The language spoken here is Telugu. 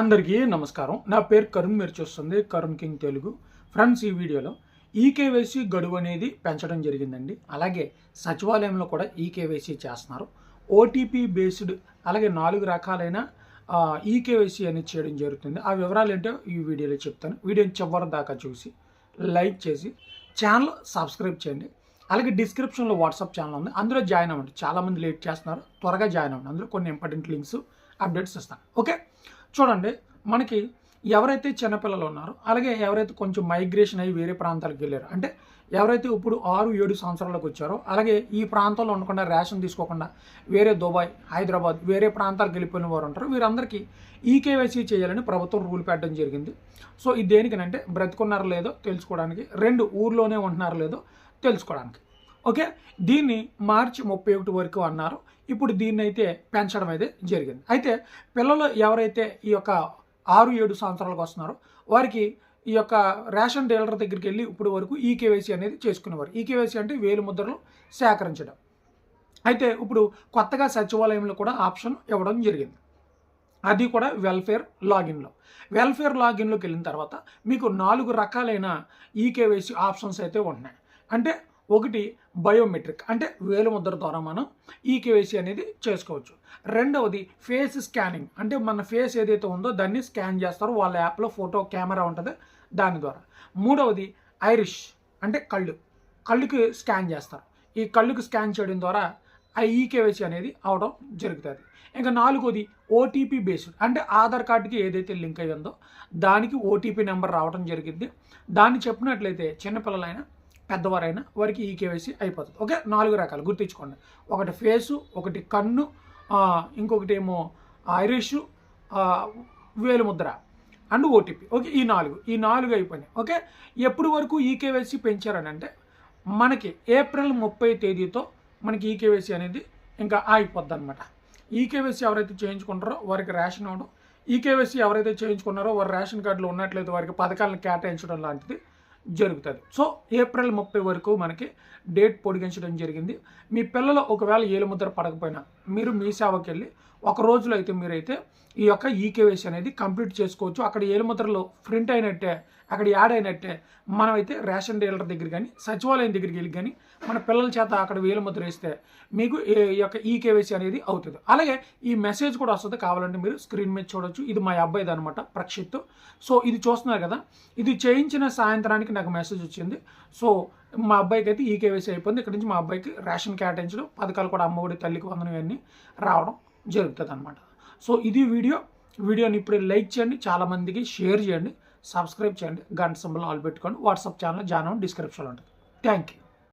అందరికీ నమస్కారం. నా పేరు కరుణ్ మీరు చూస్తుంది కరుణ్ కింగ్ తెలుగు. ఫ్రెండ్స్ ఈ వీడియోలో ఈకేవైసీ గడువు అనేది పెంచడం జరిగిందండి. అలాగే సచివాలయంలో కూడా ఈకేవైసీ చేస్తున్నారు. ఓటీపీ బేస్డ్ అలాగే నాలుగు రకాలైన ఈకేవైసీ అనేది చేయడం జరుగుతుంది. ఆ వివరాలు ఏంటో ఈ వీడియోలో చెప్తాను. వీడియోని చివరి దాకా చూసి లైక్ చేసి ఛానల్ సబ్స్క్రైబ్ చేయండి. అలాగే డిస్క్రిప్షన్లో వాట్సాప్ ఛానల్ ఉంది. అందులో జాయిన్ అవ్వండి. చాలామంది లేట్ చేస్తున్నారు. త్వరగా జాయిన్ అవ్వండి. అందులో కొన్ని ఇంపార్టెంట్ లింక్స్ అప్డేట్స్ ఇస్తాను. ఓకే? చూడండి మనకి ఎవరైతే చిన్నపిల్లలు ఉన్నారో అలాగే ఎవరైతే కొంచెం మైగ్రేషన్ అయ్యి వేరే ప్రాంతాలకు వెళ్ళారో అంటే ఎవరైతే ఇప్పుడు ఆరు ఏడు సంవత్సరాలకు వచ్చారో అలాగే ఈ ప్రాంతంలో ఉండకుండా రేషన్ తీసుకోకుండా వేరే దుబాయ్ హైదరాబాద్ వేరే ప్రాంతాలకు వెళ్ళిపోయిన వారు ఉంటారు వీరందరికీ ఈకేవైసీ చేయాలని ప్రభుత్వం రూల్ పెట్టడం జరిగింది. సో ఇది దేనికనంటే బ్రతుకున్నారో లేదో తెలుసుకోవడానికి రెండు ఊర్లోనే ఉంటున్నారో లేదో తెలుసుకోవడానికి. ఓకే? దీన్ని మార్చి ముప్పై ఒకటి వరకు అన్నారు. ఇప్పుడు దీన్ని అయితే పెంచడం అయితే జరిగింది. అయితే పిల్లలు ఎవరైతే ఈ యొక్క ఆరు ఏడు సంవత్సరాలకు వస్తున్నారో వారికి ఈ యొక్క రేషన్ డీలర్ దగ్గరికి వెళ్ళి ఇప్పుడు వరకు ఈకేవైసీ అనేది చేసుకునేవారు. ఈకేవైసీ అంటే వేలు ముద్రలు సేకరించడం. అయితే ఇప్పుడు కొత్తగా సచివాలయంలో కూడా ఆప్షన్ ఇవ్వడం జరిగింది. అది కూడా వెల్ఫేర్ లాగిన్లో. వెల్ఫేర్ లాగిన్లోకి వెళ్ళిన తర్వాత మీకు నాలుగు రకాలైన ఈకేవైసీ ఆప్షన్స్ అయితే ఉన్నాయి అంటే ఒకటి బయోమెట్రిక్ అంటే వేలుముద్ర ద్వారా మనం ఈ కేవైసీ అనేది చేసుకోవచ్చు. రెండవది ఫేస్ స్కానింగ్ అంటే మన ఫేస్ ఏదైతే ఉందో దాన్ని స్కాన్ చేస్తారో. వాళ్ళ యాప్లో ఫోటో కెమెరా ఉంటుంది దాని ద్వారా. మూడవది ఐరిష్ అంటే కళ్ళు కళ్ళుకి స్కాన్ చేస్తారు. ఈ కళ్ళుకి స్కాన్ చేయడం ద్వారా ఆ ఈకేవైసీ అనేది అవడం జరుగుతుంది. ఇంకా నాలుగోది ఓటీపీ బేస్డ్ అంటే ఆధార్ కార్డుకి ఏదైతే లింక్ అయ్యిందో దానికి ఓటీపీ నెంబర్ రావడం జరిగింది. దాన్ని చెప్పినట్లయితే చిన్నపిల్లలైనా పెద్దవారైనా వారికి ఈ కేవైసీ అయిపోతుంది. ఓకే? నాలుగు రకాలు గుర్తించుకోండి. ఒకటి ఫేసు ఒకటి కన్ను ఇంకొకటి ఏమో ఐరిష్ వేలుముద్ర అండ్ ఓటీపీ ఓకే? ఈ నాలుగు. ఈ నాలుగు అయిపోయినాయి. ఓకే? ఎప్పుడు వరకు ఈ కేవైసీ పెంచారని అంటే మనకి ఏప్రిల్ ముప్పై తేదీతో మనకి ఈ కేవైసీ అనేది ఇంకా ఆగిపోద్ది అనమాట ఈ కేవైసీ ఎవరైతే చేయించుకుంటారో వారికి రేషన్ ఇవ్వడం ఈ కేవైసీ ఎవరైతే చేయించుకున్నారో వారి రేషన్ కార్డులో ఉన్నట్లయితే వారికి పథకాలను కేటాయించడం లాంటిది జరుగుతుంది. సో ఏప్రిల్ ముప్పై వరకు మనకి డేట్ పొడిగించడం జరిగింది. మీ పిల్లలు ఒకవేళ ఏలుముద్ర పడకపోయినా మీరు మీ సేవకి వెళ్ళి ఒక రోజులో అయితే మీరైతే ఈ యొక్క ఈకేవైసీ అనేది కంప్లీట్ చేసుకోవచ్చు. అక్కడ ఏలుముద్రలో ప్రింట్ అయినట్టే అక్కడ యాడ్ అయినట్టే మనమైతే రేషన్ డీలర్ దగ్గర కానీ సచివాలయం దగ్గరికి వెళ్ళి కానీ మన పిల్లల చేత అక్కడ వేలుముద్ర వేస్తే మీకు ఈ యొక్క ఈకేవైసీ అనేది అవుతుంది. అలాగే ఈ మెసేజ్ కూడా వస్తుంది. కావాలంటే మీరు స్క్రీన్ మీద చూడొచ్చు. ఇది మా అబ్బాయిది అనమాట ప్రక్షిత్ సో ఇది చూస్తున్నారు కదా ఇది చేయించిన సాయంత్రానికి నాకు మెసేజ్ వచ్చింది. సో మా అబ్బాయికి అయితే ఈ కేవైసీ అయిపోయింది. ఇక్కడ నుంచి మా అబ్బాయికి రేషన్ కేటాయించడం పథకాలు కూడా అమ్మఒడి తల్లికి వందనం ఇవన్నీ రావడం జరుగుతుంది అనమాట సో ఇది వీడియో. వీడియోని ఇప్పుడు లైక్ చేయండి చాలామందికి షేర్ చేయండి సబ్స్క్రైబ్ చేయండి. గంట సింబల్ ఆల్ పెట్టుకోండి. వాట్సాప్ ఛానల్ జాయిన్ డిస్క్రిప్షన్లో ఉంటుంది. Thank you.